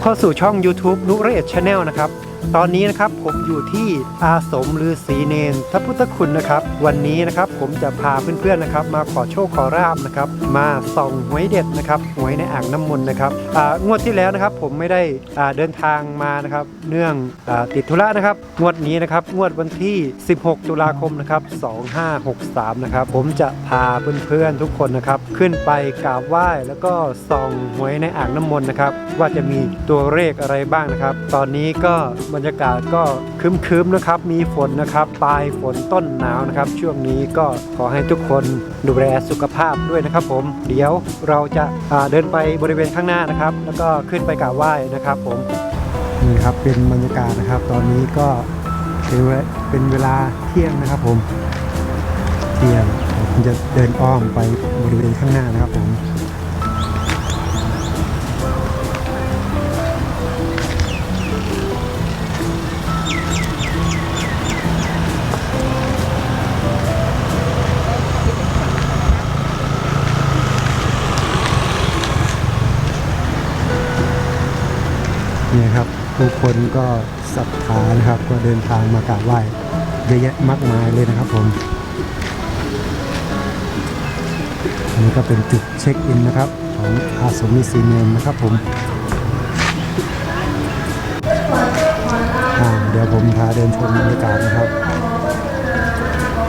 ับเข้าสู่ช่อง YouTube นุเรศชาแนลนะครับ ตอนนี้นะครับผมอยู่ที่อาสมฤาษีเนนทพุทธคุณนะครับ วันนี้นะครับผมจะพาเพื่อนๆนะครับ มาขอโชคขอราบนะครับ มาส่องหวยเด็ดนะครับหวยในอ่างน้ำมนต์นะครับงวดที่แล้วนะครับผมไม่ได้เดินทางมานะครับ เนื่องอติดธุระนะครับ งวดนี้นะครับงวดวันที่ 16 ตุลาคมนะครับ2563นะครับผมจะพาเพื่อนๆทุกคนนะครับขึ้นไปกราบไหว้แล้วก็ส่องหวยในอ่างน้ำมนต์นะครับว่าจะมีตัวเลขอะไรบ้างนะครับ ตอนนี้ก็บรรยากาศก็ครึ้มๆนะครับ มีฝนนะครับ ปลายฝนต้นหนาวนะครับ ช่วงนี้ก็ขอให้ทุกคนดูแลสุขภาพด้วยนะครับ ผม เดี๋ยวเราจะาเดินไปบริเวณข้างหน้านะครับ แล้วก็ขึ้นไปกราบไหว้นะครับ ผมนี่ครับเป็นบรรยากาศนะครับ ตอนนี้ก็เป็นเวลาเป็นเวลาเที่ยงนะครับผม เที่ยงผมจะเดินอ้อมไปบริเวณข้างหน้านะครับผม ผู้คนก็ศรัทธานะครับ ก็เดินทางมากราบไหว้เยอะแยะมากมายเลยนะครับผมอันนี้ก็เป็นจุดเช็คอินนะครับ ของอาสมฤาษีเนนนะครับผมเดี๋ยวผมพาเดินชมบรรยากาศนะครับ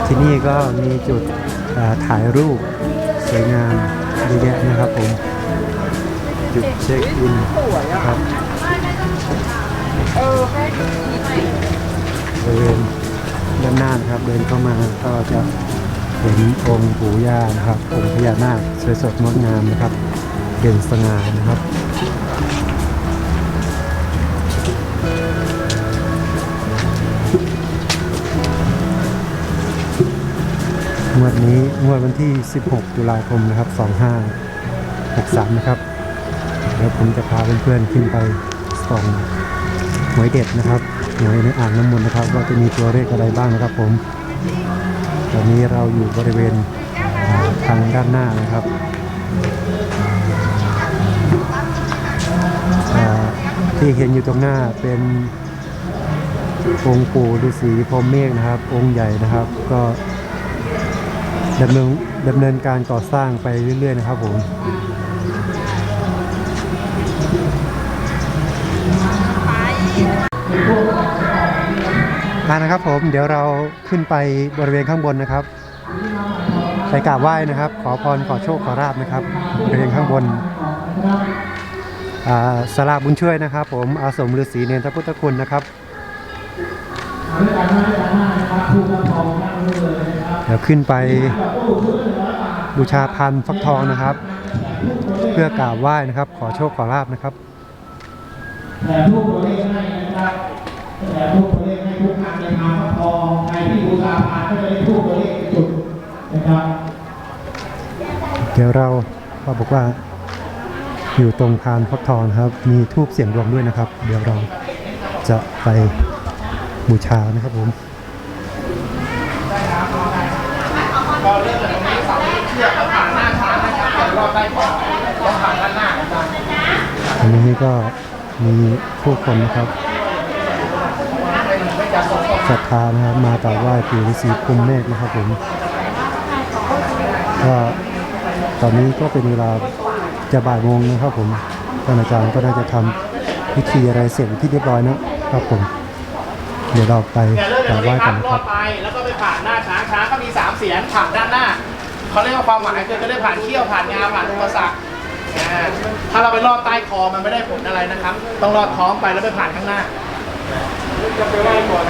ที่นี่ก็มีจุดถ่ายรูปสวยงามเยอะแยะนะครับผม จุดเช็คอินครับ บริเวณด้านหน้านะครับ เดินเข้ามาก็จะเห็นองค์ปู่ย่านะครับองค์พญานาคสวยสดงดงามนะครับเด่นสง่านะครับงวดนี้งวดวันที่ 16 ตุลาคมนะครับ 2563 นะครับ เดี๋ยวผมจะพาเพื่อนๆขึ้นไปส่อง หวยเด็ดนะครับหวยในอ่างน้ำมนต์นะครับ ว่าจะมีตัวเลขอะไรบ้างนะครับผม ตอนนี้เราอยู่บริเวณทางด้านหน้านะครับที่เห็นอยู่ตรงหน้าเป็นองค์ปู่ฤาษีพรหมเมฆนะครับ องค์ใหญ่นะครับ ก็ดำเนินดำเนินการก่อสร้างไปเรื่อย ๆ นะครับผม นะครับผมเดี๋ยวเราขึ้นไปบริเวณข้างบนนะครับไปกราบไหว้นะครับ ขอพรขอโชคขอราบนะครับบริเวณข้างบนอ่าสลาบุญช่วยนะครับ ผมอาสมฤาษีเนรทพุทธคุณนะครับเดี๋ยวขึ้นไปบูชาพันฟักทองนะครับ เพื่อกราบไหว้นะครับ ขอโชคขอราบนะครับแถมรูปตัวเลขให้นะครับ แถมรูปตัวเลขให้ทุกท่านในทางพระทอใครที่บูชาพานก็จะได้รูปตัวเลขไปจุดนะครับ เดี๋ยวเราก็บอกว่า อยู่ตรงพานฟักทองครับ มีทูบเสียงดวงด้วยนะครับ เดี๋ยวเราจะไปบูชานะครับผมอันนี้ก็มีผู้คนนะครับ ศรัทธานะครับมากราบไหว้ปู่ฤาษีคุมเมฆนะครับผมก็ตอนนี้ก็เป็นเวลาจะบ่ายโมงนะครับผมท่านอาจารย์ก็น่าจะทำพิธีอะไรเสร็จที่เรียบร้อยนะครับผม เดี๋ยวเราไปกราบไหว้กันนะครับไปแล้วก็ไปผ่านหน้าช้างช้างก็มีสามเสียนผ่านด้านหน้าเขาเรียกว่าความหมายคือจะได้ผ่านเขี้ยวผ่านงาผ่านอุปสรรคถ้าเราไปลอดใต้คอมันไม่ได้ผลอะไรนะครับ ต้องลอดท้องไปแล้วไปผ่านข้างหน้า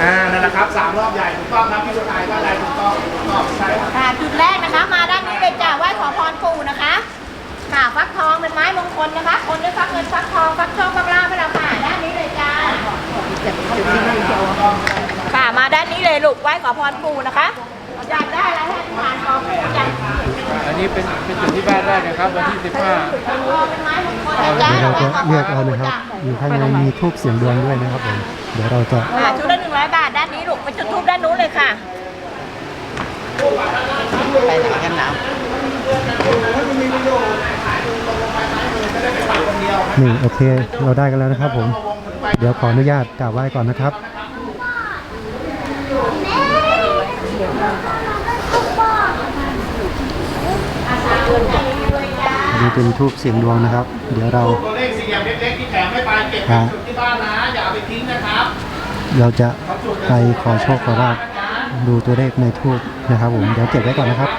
อ่านั่นแหละครับสามรอบใหญ่ถูกต้องครับพี่สุทายก็ได้ถูกต้องถูกต้องใช่ครับค่ะจุดแรกนะคะ มาด้านนี้เลยจ้ะไหว้ขอพรปู่นะคะค่ะฟักทองเป็นไม้มงคลนะคะ คนด้วยฟักเงินฟักทองฟักโชคฟักลาภให้เราค่ะด้านนี้เลยจ้าค่ะมาด้านนี้เลยลูกไหว้ขอพรปู่นะคะอยากได้อะไรให้อธิษฐานขอปู่อยากอันนี้เป็นเป็นจุดที่บ้านได้นะครับวันที่ 15เป็นไม้มงคลนะจ๊ะเดี๋ยวเราจะไหว้ขเลือกเอานะครับอยู่ข้างในมีทูบเสียงดวงด้วยนะครับผม เดี๋ยวเราจะค่ะชุดละหนึ่งร้อยบาทด้านนี้ลูกไปจุดทูบด้านนู้นเลยค่ะ ไปไหนกันหนาวคนเดียวนี่โอเคเราได้กันแล้วนะครับผม เดี๋ยวขออนุญาตกราบไหว้ก่อนนะครับอันนี้เป็นทูบเสียงดวงนะครับ เดี๋ยวเราตัวเลข สี่เหลี่ยมเล็กๆที่แถมไม่ไปเก็บเป็นจุดที่บ้านนะอย่าเอาไปทิ้งนะครับเราจะไปขอโชคขอลาบดูตัวเลขในทูบนะครับผมเดี๋ยวเก็บไว้ก่อนนะครับ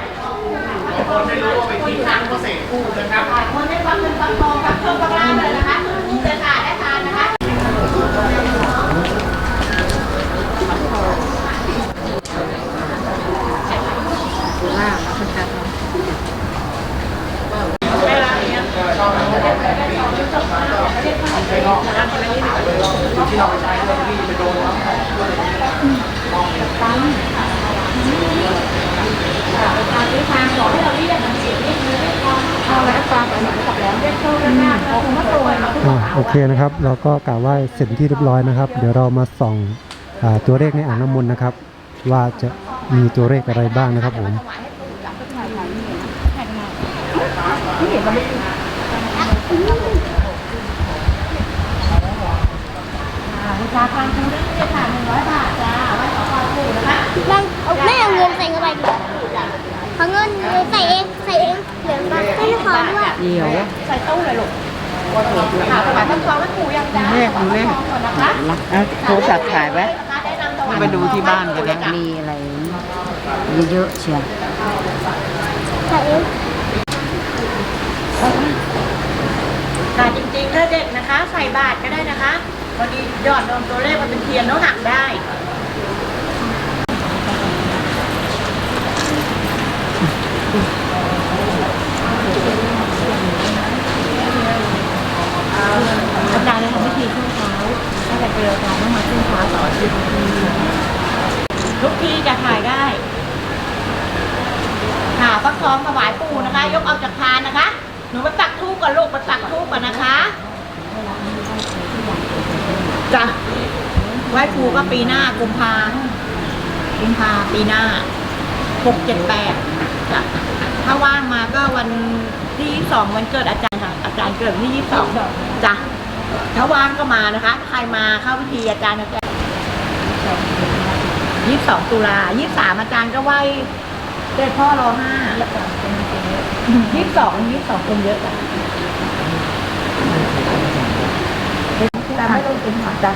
บางคนไม่รู้ว่าไปทิ้งทางก็เศษคู่นะครับคนได้ฟักเงินฟักทองฟักโชคฟักลาภเลยนะคะทุ กเดือนค่ะได้ทานนะคะอ่าโอเคนะครับ เราก็กล่าวไหว้เสร็จที่เรียบร้อยนะครับ เดี๋ยวเรามาส่องอาตัวเลขในอ่างน้ำมนต์นะครับ ว่าจะมีตัวเลขอะไรบ้างนะครับผมบูชาพานครูได้เลยค่ะหนึ่งร้อยบาทจ้าไหว้ขอพรครูนะคะ นั่งแม่เอาเงินใส่เข้าไปดิ เอาเงินใส่เองใส่เองเดี๋ยวมาให้ขอด้วยเดี๋ยวใส่ตู้เลยลูกค่ะถวายพระทองให้ครูยังจ้าแม่คุณแม่ก่อนนะคะโทรศัพท์ถ่ายไว้ได้นำถวายไปดูที่บ้านกันนะมีมีอะไรเยอะๆเชียวใส่เองค่ะจริงๆถ้าเด็กนะคะ ใส่บาทก็ได้นะคะพอดียอดโดนตัวเลขมันเป็นเทียนแล้วหักได้ อาจารย์เลยทำพิธีช่วงเช้าถ้าจะเจออาจารย์ต้องมาช่วงเช้าต่อที่ทุกที่จะถ่ายได้ค่ะฟักทองถวายปู่นะคะ ยกเอาจากพานนะคะ หนูมาตักทูบกับลูกมาตักทูบก่อนนะคะจ้ะไหว้ครูก็ปีหน้ากุมภากุมภาปีหน้าหกเจ็ดแปดจ้ะถ้าว่างมาก็วันที่ยี่สองวันเกิดอาจารย์ค่ะอาจารย์เกิดวันที่ยี่สอง จ้ะถ้าว่างก็มานะคะ ใครมาเข้าพิธีอาจารย์จะยี่สิบสองตุลายี่สิบสามอาจารย์ก็ไหว้เด็ดพ่อรอห้ายี่สิบสองยี่สองคนเยอะจ้ะแต่ไม่ต้องเป็นหอจ้ะ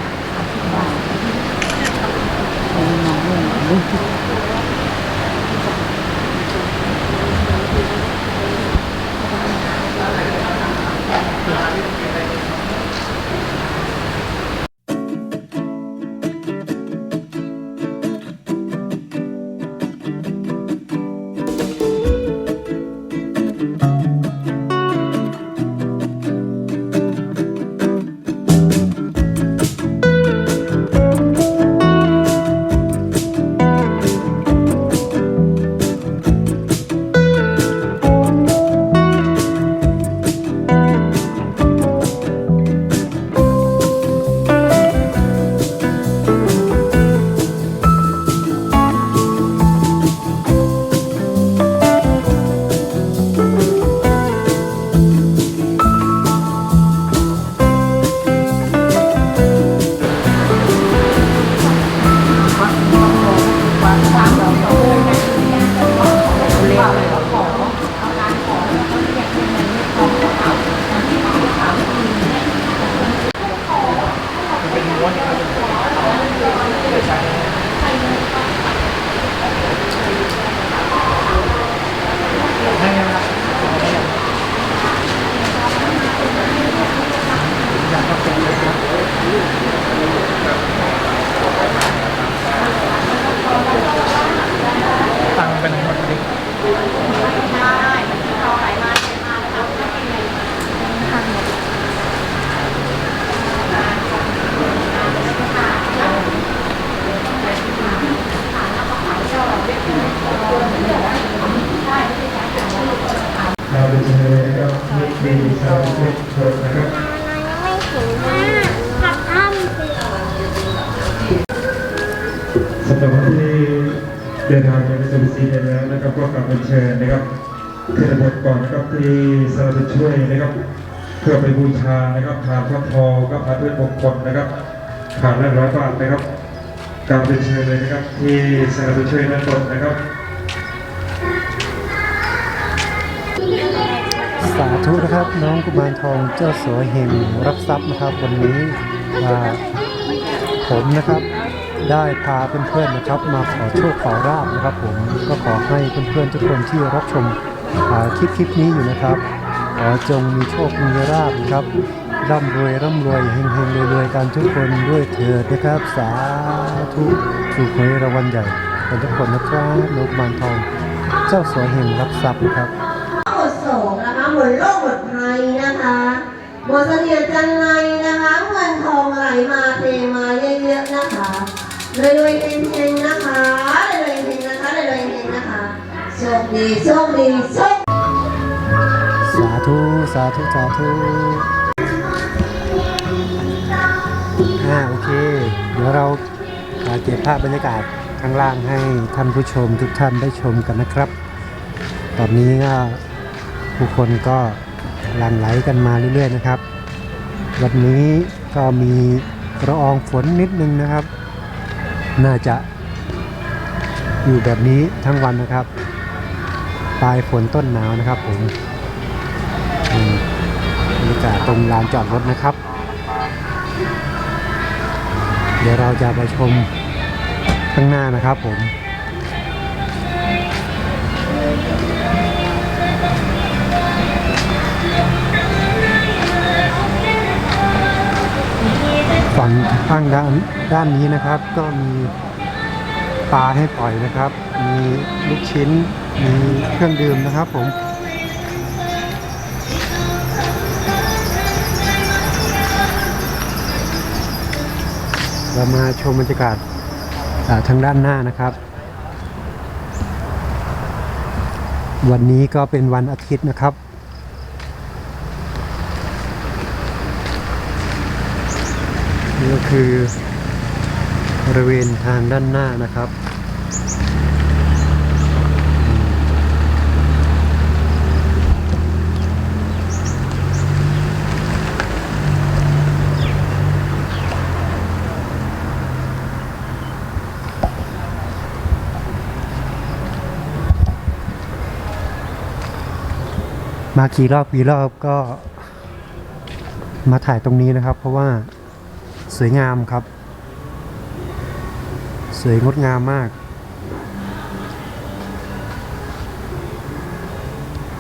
ที่เดินทางมาในสุสีได้แล้วนะครับก็กลับมาเชิญนะครับเทเลพอร์ตก่อนนะครับที่สารจะช่วยนะครับ เพื่อไปบูชานะครับผ่านพระทองก็ผ่านด้วยมงคลนะครับผ่านละร้อยบาทนะครับกราบเรียนเชิญเลยนะครับ ที่สนามไปช่วยด้านบนนะครับสาธุนะครับน้องกุมารทองเจ้าสัวเฮงรับทรัพย์นะครับ วันนี้อ่าผมนะครับ ได้พาเพื่อนๆนะครับ มาขอโชคขอราบนะครับ ผมก็ขอให้เพื่อนๆทุกคนที่รับชมคลิปคลิปนี้อยู่นะครับขอจงมีโชคมีราบนะครับร่ำรวยร่ำรวยเฮงเฮงรวยๆกันทุกคนด้วยเถิดนะครับ สาธุถูกหวยรางวัลใหญ่กันทุกคนนะครับน้องกุมารทอง เจ้าสัวเฮงรับทรัพย์นะครับหมดโศกนะคะหมดโรคหมดภัยนะคะหมดเสนียดจันไรนะคะเงินทองไหลมาเทมา รวยๆเฮงๆนะคะรวยๆเฮงๆนะคะรวยๆเฮงๆนะคะโชคดีโชคดีโชคสาธุสาธุสาธุอ่าโอเค เดี๋ยวเราอ่าเก็บภาพบรรยากาศข้างล่างให้ท่านผู้ชมทุกท่านได้ชมกันนะครับ ตอนนี้ก็ผู้คนก็หลั่งไหลกันมาเรื่อยๆนะครับ วันนี้ก็มีละอองฝนนิดนึงนะครับ น่าจะอยู่แบบนี้ทั้งวันนะครับ ปลายฝนต้นหนาวนะครับผมอืมบรรยากาศตรงลานจอดรถนะครับ เดี๋ยวเราจะไปชมข้างหน้านะครับผม ฝั่งข้างด้านด้านนี้นะครับ ก็มีปลาให้ปล่อยนะครับ มีลูกชิ้น มีเครื่องดื่มนะครับผมเรามาชมบรรยากาศาทางด้านหน้านะครับ วันนี้ก็เป็นวันอาทิตย์นะครับ นี่ก็คือบริเวณทางด้านหน้านะครับ มากี่รอบกี่รอบก็มาถ่ายตรงนี้นะครับ เพราะว่า สวยงามครับ สวยงดงามมาก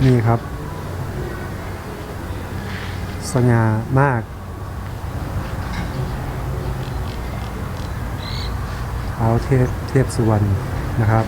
นี่ครับ สง่ามากเท้าเทพเทพสุวรรณนะครับ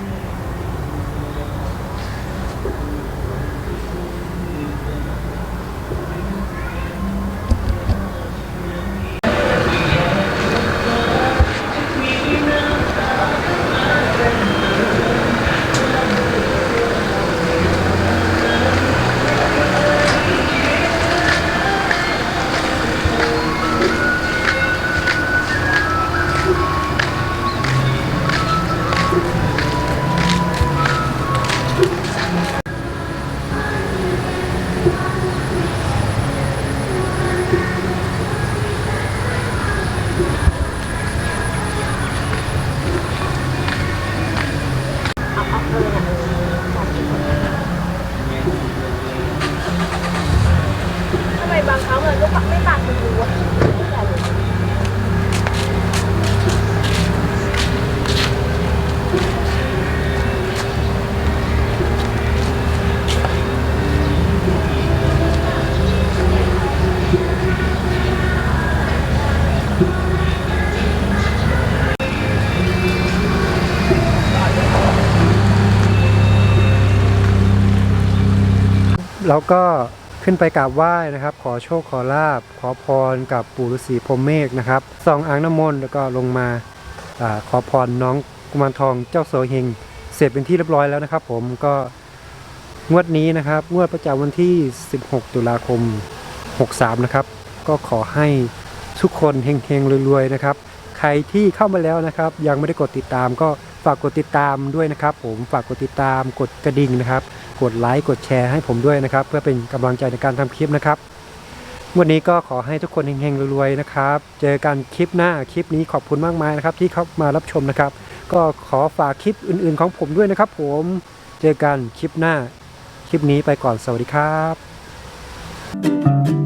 บางครั้งมันก็ไม่ตัดมันรู้อะเราก็ ขึ้นไปกราบไหว้นะครับ ขอโชคขอลาบ ขอพรกับปู่ฤาษีพรมเมฆนะครับส่องอ่างน้ำมนต์แล้วก็ลงมาอขอพรน้องกุมารทองเจ้าโสเฮงเสร็จเป็นที่เรียบร้อยแล้วนะครับ ผมก็งวดนี้นะครับ งวดประจำวันที่ 16 ตุลาคม 63 นะครับ ก็ขอให้ทุกคนเฮงๆรวยๆนะครับ ใครที่เข้ามาแล้วนะครับ ยังไม่ได้กดติดตามก็ฝากกดติดตามด้วยนะครับ ผมฝากกดติดตามกดกระดิ่งนะครับ กดไลค์กดแชร์ให้ผมด้วยนะครับ เพื่อเป็นกำลังใจในการทำคลิปนะครับ วันนี้ก็ขอให้ทุกคนเฮงๆรวยๆนะครับ เจอกันคลิปหน้าคลิปนี้ขอบคุณมากมายนะครับ ที่เข้ามารับชมนะครับ ก็ขอฝากคลิปอื่นๆของผมด้วยนะครับ ผมเจอกันคลิปหน้า คลิปนี้ไปก่อนสวัสดีครับ